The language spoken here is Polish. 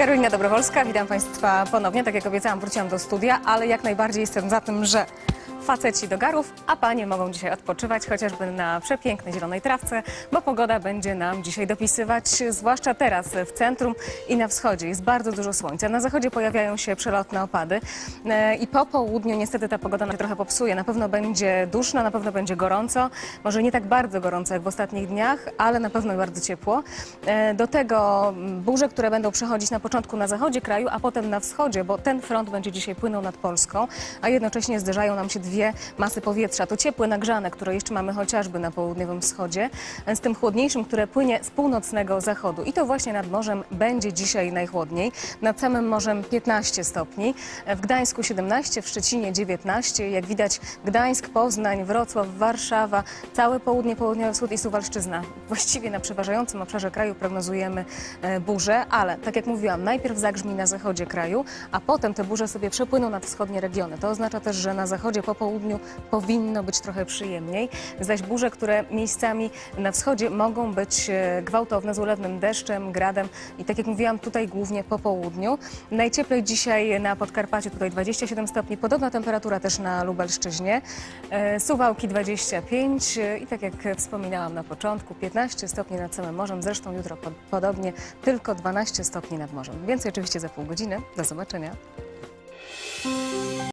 Karolina Dobrowolska, witam Państwa ponownie. Tak jak obiecałam, wróciłam do studia, ale jak najbardziej jestem za tym, że faceci do garów, a panie mogą dzisiaj odpoczywać chociażby na przepięknej zielonej trawce, bo pogoda będzie nam dzisiaj dopisywać, zwłaszcza teraz w centrum i na wschodzie. Jest bardzo dużo słońca. Na zachodzie pojawiają się przelotne opady e, i po południu niestety ta pogoda nam się trochę popsuje. Na pewno będzie duszno, na pewno będzie gorąco. Może nie tak bardzo gorąco jak w ostatnich dniach, ale na pewno bardzo ciepło. E, Do tego mm, burze, które będą przechodzić na początku na zachodzie kraju, a potem na wschodzie, bo ten front będzie dzisiaj płynął nad Polską, a jednocześnie zderzają nam się dwie masy powietrza. To ciepłe, nagrzane, które jeszcze mamy chociażby na południowym wschodzie, z tym chłodniejszym, które płynie z północnego zachodu. I to właśnie nad morzem będzie dzisiaj najchłodniej. Nad samym morzem 15 stopni, w Gdańsku 17, w Szczecinie 19. Jak widać Gdańsk, Poznań, Wrocław, Warszawa, całe południe, południowy wschód i Suwalszczyzna. Właściwie na przeważającym obszarze kraju prognozujemy e, burze, ale tak jak mówiłam, najpierw zagrzmi na zachodzie kraju, a potem te burze sobie przepłyną nad wschodnie regiony. To oznacza też, że na zachodzie po południu powinno być trochę przyjemniej, zaś burze, które miejscami na wschodzie mogą być e, gwałtowne z ulewnym deszczem, gradem i tak jak mówiłam, tutaj głównie po południu. Najcieplej dzisiaj na Podkarpaciu, tutaj 27 stopni, podobna temperatura też na Lubelszczyźnie, E, Suwałki 25 e, i tak jak wspominałam na początku, 15 stopni nad samym morzem, zresztą jutro pod, podobnie, tylko 12 stopni nad morzem. Więcej oczywiście za pół godziny. Do zobaczenia.